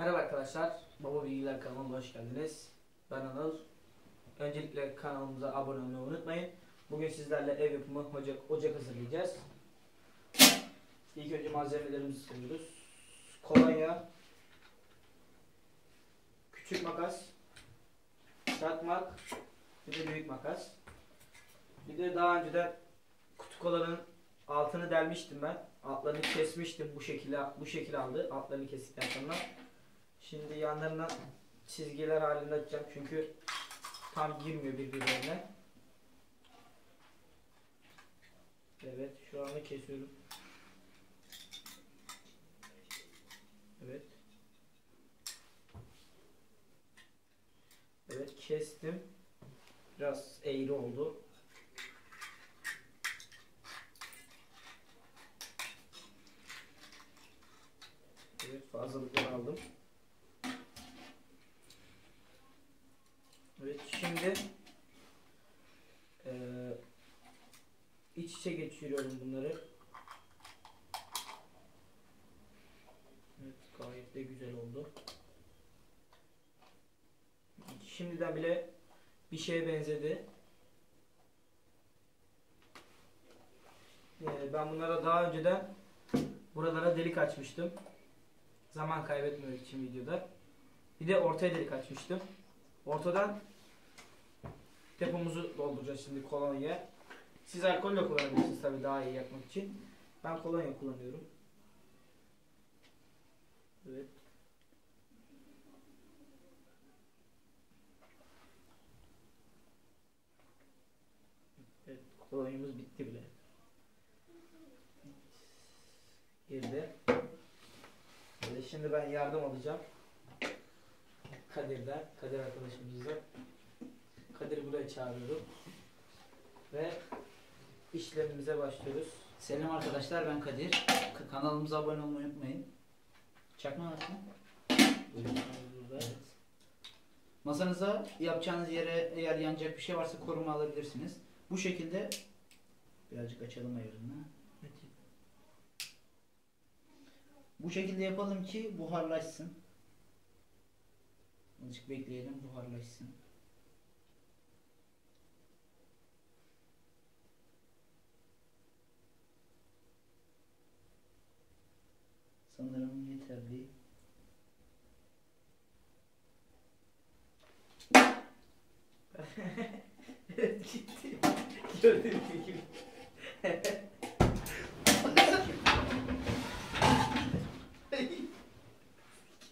Merhaba arkadaşlar, Baba Bilgiler kanalıma hoş geldiniz. Ben Anıl. Öncelikle kanalımıza abone olmayı unutmayın. Bugün sizlerle ev yapımı ocak, ocak hazırlayacağız. İlk önce malzemelerimizi sayıyoruz. Kolonya, küçük makas, çakmak, bir de büyük makas. Bir de daha önceden kutu kolanın altını delmiştim ben. Altlarını kesmiştim bu şekilde bu şekilde aldı. Altlarını kestikten sonra. Şimdi yanlarından çizgiler halinde açacağım çünkü tam girmiyor birbirlerine. Evet şu anda kesiyorum. Evet. Evet kestim. Biraz eğri oldu. Evet fazlalıkları aldım. Şimdi eee iç içe geçiriyorum bunları. Evet gayet de güzel oldu. Şimdiden bile bir şeye benzedi. Ee, ben bunlara daha önceden buralara delik açmıştım. Zaman kaybetmemek için videoda. Bir de ortaya delik açmıştım. Ortadan depomuzu dolduracağız şimdi kolonya. Siz alkolle kullanabilirsiniz tabii daha iyi yapmak için. Ben kolonya kullanıyorum. Evet. Evet, kolonyamız bitti bile. Girdi. Böyle şimdi ben yardım alacağım. Kadir'den, Kadir arkadaşımızdan. Kadir'i buraya çağırıyorum. Ve işlemimize başlıyoruz. Selam arkadaşlar ben Kadir. Kanalımıza abone olmayı unutmayın. Çakma var mı? Evet. Masanıza yapacağınız yere eğer yanacak bir şey varsa koruma alabilirsiniz. Bu şekilde birazcık açalım ayarını. Bu şekilde yapalım ki buharlaşsın. Azıcık bekleyelim buharlaşsın. Sanırım yeterli. Gitti. Gördüğünüz gibi.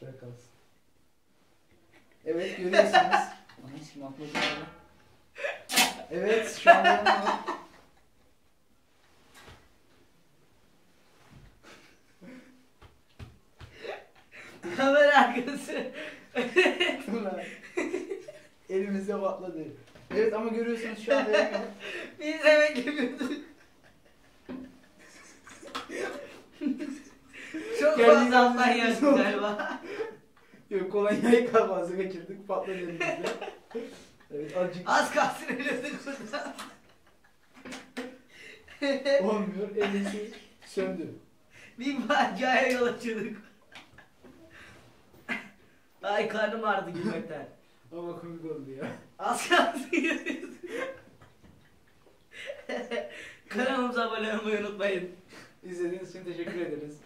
Bırakalım. Evet görüyorsunuz. Anam ya? Evet şu anda Elimize patladı. Evet ama görüyorsunuz şu anda yanıyor. Biz de beklemiyoruz. Çok Kendinize fazla alttan yaktı galiba. Yok kolonyayı kafası kaçırdık patladı elimizde. Evet azıcık Az kalsın ölüyorduk burada. olmuyor. Elisi söndü. Bir faciaya yol açıyorduk. Ay karnım ağrıdı gülmekten. Ama komik oldu ya. Az yürüyorduk. Kanalımıza abone olmayı unutmayın. İzlediğiniz için teşekkür ederiz.